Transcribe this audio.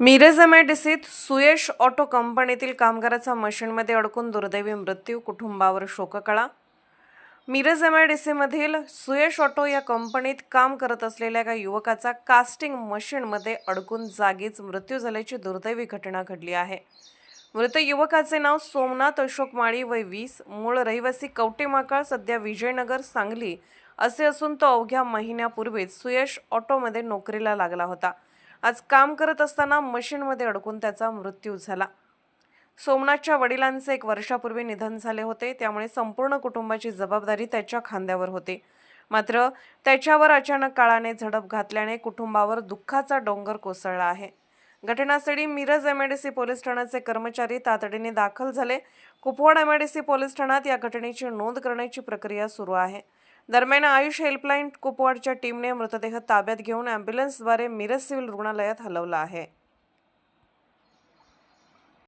Miraj एमआयडीसीत Suyash auto कंपनीतील कामगाराचा मशीनमध्ये अडकून दुर्दैवी मृत्यू कुटुंबावर शोककळा. मिरज एमआयडीसीमधील सुयश ऑटो या कंपनीत काम करत असलेल्या एका युवकाचा कास्टिंग मशीनमध्ये अडकून जागीच मृत्यू झाल्याची दुर्दैवी घटना घडली आहे. मृत युवकाचे नाव सोमनाथ अशोक माळी वय वीस मूळ रहिवासी कवटेमाकाळ सध्या विजयनगर सांगली असे असून तो अवघ्या महिन्यापूर्वीच सुयश ऑटोमध्ये नोकरीला लागला होता. आज काम करत असताना मशीनमध्ये अडकून त्याचा मृत्यू झाला. सोमनाथच्या वडिलांचे एक वर्षापूर्वी निधन झाले होते. त्यामुळे संपूर्ण कुटुंबाची जबाबदारी त्याच्या खांद्यावर होती. मात्र त्याच्यावर अचानक काळाने झडप घातल्याने कुटुंबावर दुःखाचा डोंगर कोसळला आहे. घटनास्थळी मिरज एमएडीसी पोलीस ठाण्याचे कर्मचारी तातडीने दाखल झाले. कुपवाड एमएडीसी पोलीस ठाण्यात या घटनेची नोंद करण्याची प्रक्रिया सुरू आहे. दरम्यान आयुष हेल्पलाईन कुपवाडच्या टीमने मृतदेह ताब्यात घेऊन अँब्युलन्सद्वारे मिरज सिव्हिल रुग्णालयात हलवला आहे.